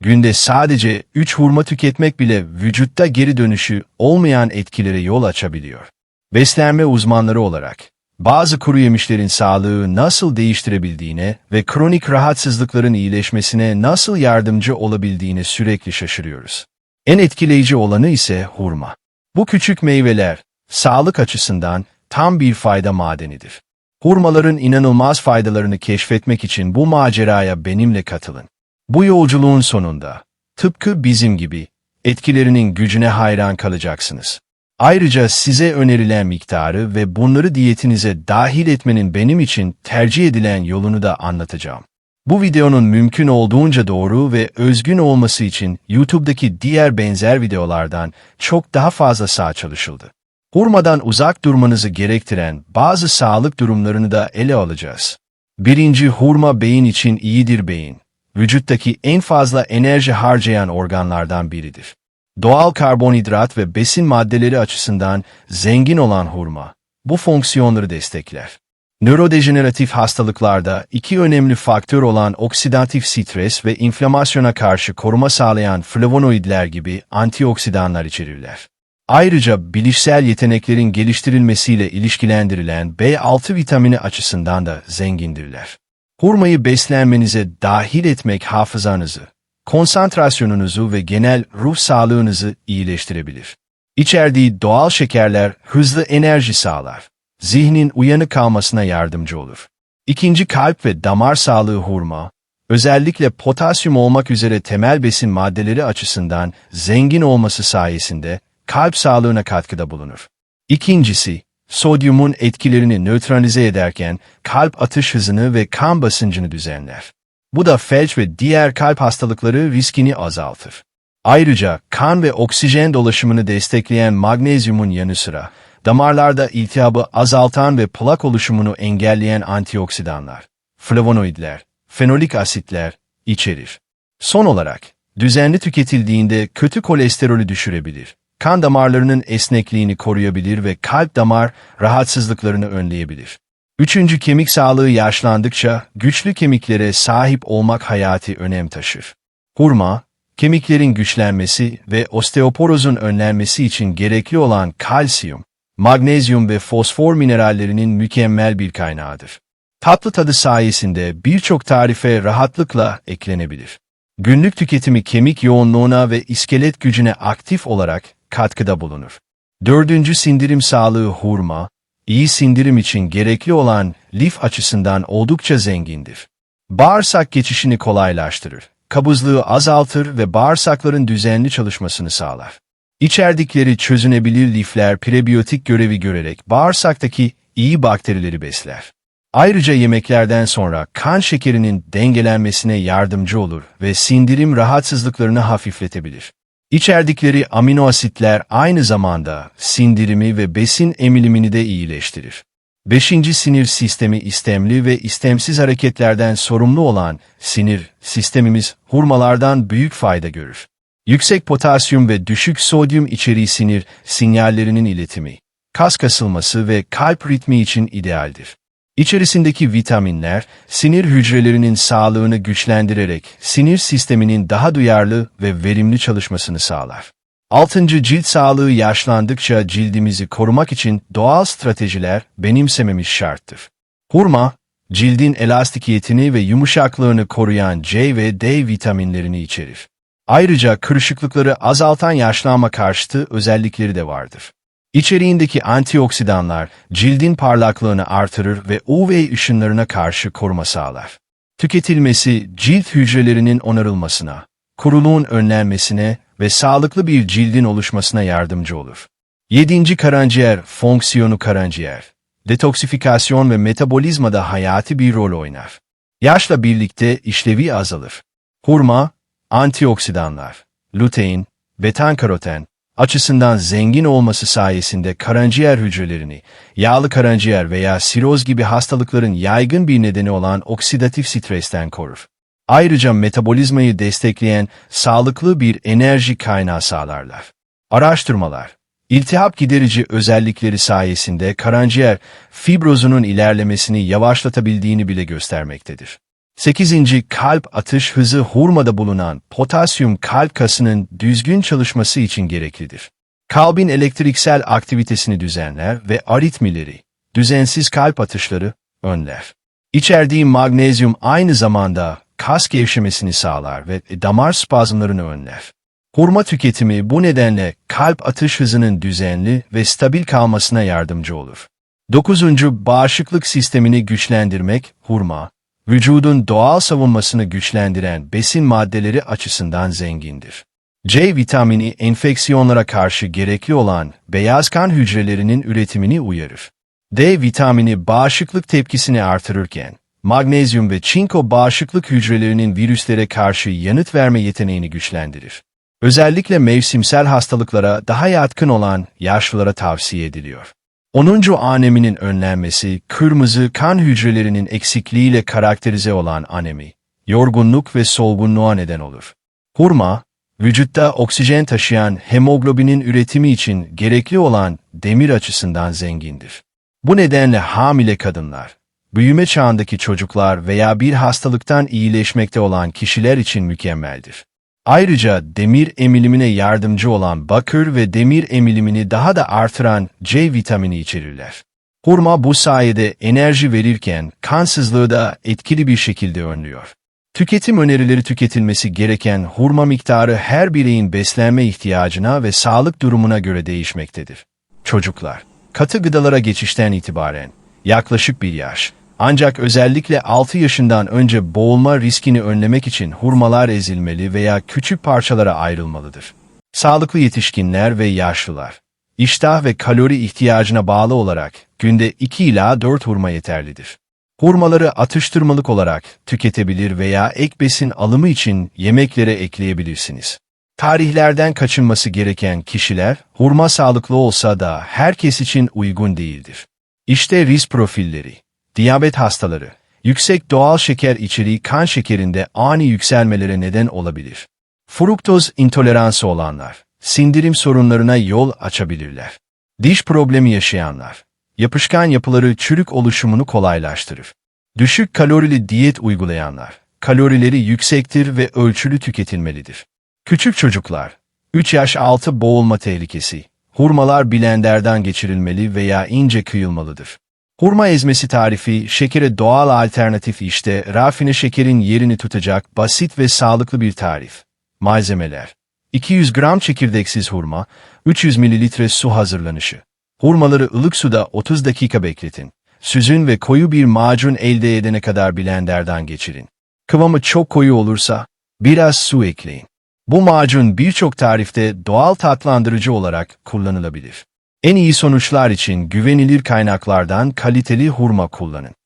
Günde sadece 3 hurma tüketmek bile vücutta geri dönüşü olmayan etkilere yol açabiliyor. Beslenme uzmanları olarak bazı kuru yemişlerin sağlığı nasıl değiştirebildiğine ve kronik rahatsızlıkların iyileşmesine nasıl yardımcı olabildiğine sürekli şaşırıyoruz. En etkileyici olanı ise hurma. Bu küçük meyveler, sağlık açısından tam bir fayda madenidir. Hurmaların inanılmaz faydalarını keşfetmek için bu maceraya benimle katılın. Bu yolculuğun sonunda, tıpkı bizim gibi, etkilerinin gücüne hayran kalacaksınız. Ayrıca size önerilen miktarı ve bunları diyetinize dahil etmenin benim için tercih edilen yolunu da anlatacağım. Bu videonun mümkün olduğunca doğru ve özgün olması için YouTube'daki diğer benzer videolardan çok daha fazla sağ çalışıldı. Hurmadan uzak durmanızı gerektiren bazı sağlık durumlarını da ele alacağız. Birinci hurma beyin için iyidir beyin. Vücuttaki en fazla enerji harcayan organlardan biridir. Doğal karbonhidrat ve besin maddeleri açısından zengin olan hurma, bu fonksiyonları destekler. Nörodejeneratif hastalıklarda iki önemli faktör olan oksidatif stres ve inflamasyona karşı koruma sağlayan flavonoidler gibi antioksidanlar içerirler. Ayrıca bilişsel yeteneklerin geliştirilmesiyle ilişkilendirilen B6 vitamini açısından da zengindirler. Hurmayı beslenmenize dahil etmek hafızanızı, konsantrasyonunuzu ve genel ruh sağlığınızı iyileştirebilir. İçerdiği doğal şekerler hızlı enerji sağlar. Zihnin uyanık kalmasına yardımcı olur. İkinci kalp ve damar sağlığı hurma, özellikle potasyum olmak üzere temel besin maddeleri açısından zengin olması sayesinde kalp sağlığına katkıda bulunur. İkincisi, sodyumun etkilerini nötralize ederken kalp atış hızını ve kan basıncını düzenler. Bu da felç ve diğer kalp hastalıkları riskini azaltır. Ayrıca kan ve oksijen dolaşımını destekleyen magnezyumun yanı sıra damarlarda iltihabı azaltan ve plak oluşumunu engelleyen antioksidanlar, flavonoidler, fenolik asitler içerir. Son olarak, düzenli tüketildiğinde kötü kolesterolü düşürebilir, kan damarlarının esnekliğini koruyabilir ve kalp damar rahatsızlıklarını önleyebilir. Üçüncü kemik sağlığı yaşlandıkça güçlü kemiklere sahip olmak hayati önem taşır. Hurma, kemiklerin güçlenmesi ve osteoporozun önlenmesi için gerekli olan kalsiyum, magnezyum ve fosfor minerallerinin mükemmel bir kaynağıdır. Tatlı tadı sayesinde birçok tarife rahatlıkla eklenebilir. Günlük tüketimi kemik yoğunluğuna ve iskelet gücüne aktif olarak katkıda bulunur. Dördüncü sindirim sağlığı hurma, iyi sindirim için gerekli olan lif açısından oldukça zengindir. Bağırsak geçişini kolaylaştırır, kabızlığı azaltır ve bağırsakların düzenli çalışmasını sağlar. İçerdikleri çözünebilir lifler prebiyotik görevi görerek bağırsaktaki iyi bakterileri besler. Ayrıca yemeklerden sonra kan şekerinin dengelenmesine yardımcı olur ve sindirim rahatsızlıklarını hafifletebilir. İçerdikleri amino asitler aynı zamanda sindirimi ve besin emilimini de iyileştirir. Beşinci sinir sistemi istemli ve istemsiz hareketlerden sorumlu olan sinir sistemimiz hurmalardan büyük fayda görür. Yüksek potasyum ve düşük sodyum içeriği sinir sinyallerinin iletimi, kas kasılması ve kalp ritmi için idealdir. İçerisindeki vitaminler, sinir hücrelerinin sağlığını güçlendirerek sinir sisteminin daha duyarlı ve verimli çalışmasını sağlar. Altıncı cilt sağlığı yaşlandıkça cildimizi korumak için doğal stratejiler benimsememiz şarttır. Hurma, cildin elastikiyetini ve yumuşaklığını koruyan C ve D vitaminlerini içerir. Ayrıca kırışıklıkları azaltan yaşlanma karşıtı özellikleri de vardır. İçeriğindeki antioksidanlar cildin parlaklığını artırır ve UV ışınlarına karşı koruma sağlar. Tüketilmesi cilt hücrelerinin onarılmasına, kuruluğun önlenmesine ve sağlıklı bir cildin oluşmasına yardımcı olur. 7. Karaciğer fonksiyonu karaciğer. Detoksifikasyon ve metabolizmada hayati bir rol oynar. Yaşla birlikte işlevi azalır. Hurma, antioksidanlar, lutein, betankaroten, açısından zengin olması sayesinde karaciğer hücrelerini, yağlı karaciğer veya siroz gibi hastalıkların yaygın bir nedeni olan oksidatif stresten korur. Ayrıca metabolizmayı destekleyen sağlıklı bir enerji kaynağı sağlarlar. Araştırmalar, iltihap giderici özellikleri sayesinde karaciğer fibrozunun ilerlemesini yavaşlatabildiğini bile göstermektedir. 8. Kalp atış hızı hurmada bulunan potasyum kalp kasının düzgün çalışması için gereklidir. Kalbin elektriksel aktivitesini düzenler ve aritmileri, düzensiz kalp atışları önler. İçerdiği magnezyum aynı zamanda kas gevşemesini sağlar ve damar spazmlarını önler. Hurma tüketimi bu nedenle kalp atış hızının düzenli ve stabil kalmasına yardımcı olur. 9. Bağışıklık sistemini güçlendirmek, hurma, vücudun doğal savunmasını güçlendiren besin maddeleri açısından zengindir. C vitamini enfeksiyonlara karşı gerekli olan beyaz kan hücrelerinin üretimini uyarır. D vitamini bağışıklık tepkisini artırırken, magnezyum ve çinko bağışıklık hücrelerinin virüslere karşı yanıt verme yeteneğini güçlendirir. Özellikle mevsimsel hastalıklara daha yatkın olan yaşlılara tavsiye ediliyor. 10. aneminin önlenmesi, kırmızı kan hücrelerinin eksikliğiyle karakterize olan anemi, yorgunluk ve solgunluğa neden olur. Hurma, vücutta oksijen taşıyan hemoglobinin üretimi için gerekli olan demir açısından zengindir. Bu nedenle hamile kadınlar, büyüme çağındaki çocuklar veya bir hastalıktan iyileşmekte olan kişiler için mükemmeldir. Ayrıca demir emilimine yardımcı olan bakır ve demir emilimini daha da artıran C vitamini içerirler. Hurma bu sayede enerji verirken kansızlığı da etkili bir şekilde önlüyor. Tüketim önerileri tüketilmesi gereken hurma miktarı her bireyin beslenme ihtiyacına ve sağlık durumuna göre değişmektedir. Çocuklar, katı gıdalara geçişten itibaren yaklaşık bir yaş, ancak özellikle 6 yaşından önce boğulma riskini önlemek için hurmalar ezilmeli veya küçük parçalara ayrılmalıdır. Sağlıklı yetişkinler ve yaşlılar, iştah ve kalori ihtiyacına bağlı olarak günde 2 ila 4 hurma yeterlidir. Hurmaları atıştırmalık olarak tüketebilir veya ek besin alımı için yemeklere ekleyebilirsiniz. Tarihlerden kaçınması gereken kişiler, hurma sağlıklı olsa da herkes için uygun değildir. İşte risk profilleri. Diyabet hastaları, yüksek doğal şeker içeriği kan şekerinde ani yükselmelere neden olabilir. Fruktoz intoleransı olanlar, sindirim sorunlarına yol açabilirler. Diş problemi yaşayanlar, yapışkan yapıları çürük oluşumunu kolaylaştırır. Düşük kalorili diyet uygulayanlar, kalorileri yüksektir ve ölçülü tüketilmelidir. Küçük çocuklar, 3 yaş altı boğulma tehlikesi, hurmalar blenderdan geçirilmeli veya ince kıyılmalıdır. Hurma ezmesi tarifi, şekere doğal alternatif işte, rafine şekerin yerini tutacak basit ve sağlıklı bir tarif. Malzemeler 200 gram çekirdeksiz hurma, 300 mililitre su hazırlanışı. Hurmaları ılık suda 30 dakika bekletin. Süzün ve koyu bir macun elde edene kadar blenderdan geçirin. Kıvamı çok koyu olursa biraz su ekleyin. Bu macun birçok tarifte doğal tatlandırıcı olarak kullanılabilir. En iyi sonuçlar için güvenilir kaynaklardan kaliteli hurma kullanın.